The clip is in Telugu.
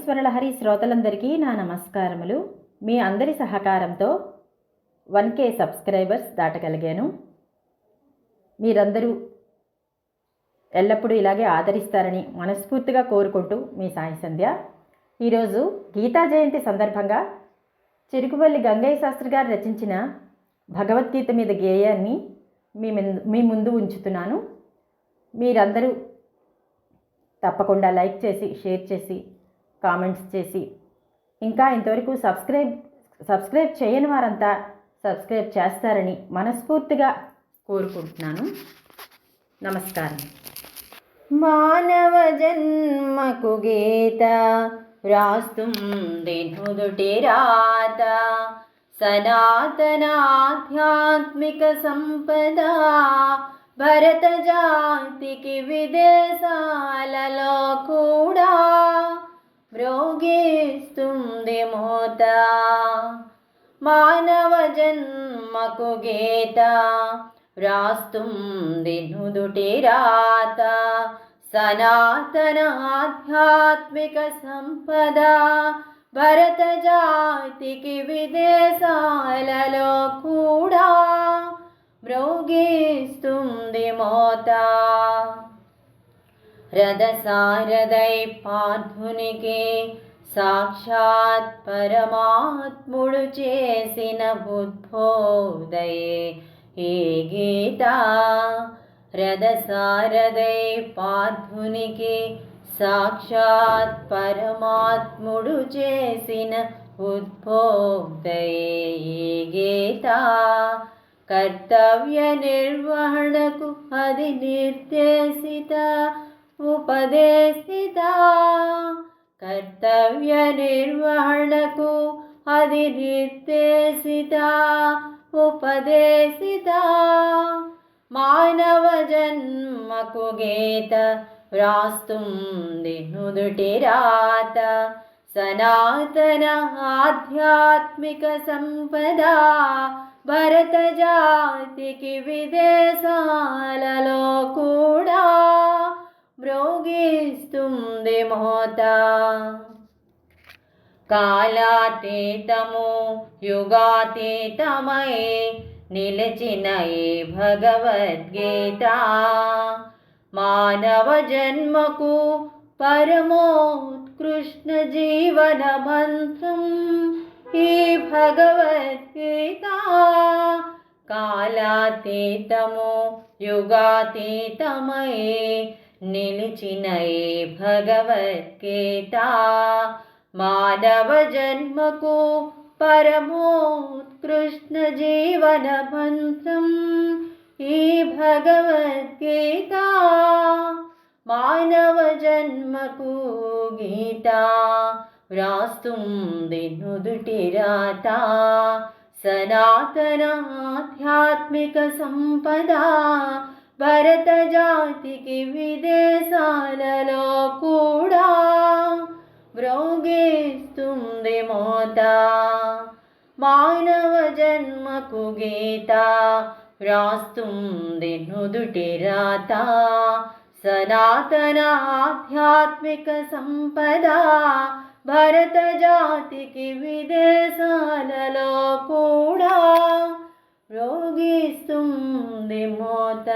స్వరలహరి శ్రోతలందరికీ నా నమస్కారములు. మీ అందరి సహకారంతో వన్ కే సబ్స్క్రైబర్స్ దాటగలిగాను. మీరందరూ ఎల్లప్పుడూ ఇలాగే ఆదరిస్తారని మనస్ఫూర్తిగా కోరుకుంటూ మీ సాయి సంధ్య. ఈరోజు గీతా జయంతి సందర్భంగా చిరుకువల్లి గంగయ్య శాస్త్రి గారు రచించిన భగవద్గీత మీద గేయాన్ని మీ మీ ముందు ఉంచుతున్నాను. మీరందరూ తప్పకుండా లైక్ చేసి షేర్ చేసి కామెంట్స్ చేసి. ఇంకా ఇంతవరకు సబ్స్క్రైబ్ సబ్స్క్రైబ్ చేయని వారంతా సబ్స్క్రైబ్ చేస్తారని మనస్ఫూర్తిగా కోరుకుంటున్నాను. నమస్కారం. మానవ జన్మకు గీత వ్రాస్తుంది నుదుటి రాత. సనాతనాధ్యాత్మిక సంపద. భరత జాతికి విదేశాలలో కూడా జన్మకు గీత వ్రాస్తుంది నుదుటి రాత. సనాతన ఆధ్యాత్మిక సంపద భరత జాతికి విదేశాలలో కూడా మ్రోగిస్తుంది మోత. రథసారథై పార్థునికి సాక్షాత్ పరమాత్ముడు చేసిన బుద్ధోదయే ఏ గీత రథసారథై పార్థునికి సాక్షాత్ పరమాత్ముడు చేసిన ఉద్భోదయే ఈ గీత కర్తవ్య నిర్వహణకు అది నిర్దేశిత ఉపదేశిత కర్తవ్య నిర్వహణకు అది నిర్దేశిత ఉపదేశిత. మానవ జన్మకు గీత వ్రాస్తుంది నుదుటి రాత సనాతన ఆధ్యాత్మిక సంపద. భరత జాతికి విదేశాలలో కూడా మ్రోగిస్తుంది మోత. కాలాతీతము యుగాతీతమై నిలిచిన ఈ భగవద్గీత. మానవ జన్మకు పరమోత్కృష్ణ జీవన మంత్రం ఈ భగవద్గీత. కాలాతీతము యుగాతీతమై నిలిచిన ఈ భగవద్గీత మానవ జన్మకు పరమోత్కృష్ణ జీవన మంత్రం ఈ భగవద్గీత మానవ జన్మకు గీత. వ్రాస్తుంది నుదుటి రాత. సనాతన ఆధ్యాత్మిక సంపద. భరత జాతికి విదేశాలలో కూడా వ్రోగేస్తుంది మోత. మానవ జన్మకు గీత వ్రాస్తుంది నుదుటి రాత. సనాతన ఆధ్యాత్మిక సంపద భరత జాతికి విదేశాలలో కూడా రోగిస్తుంది మోత.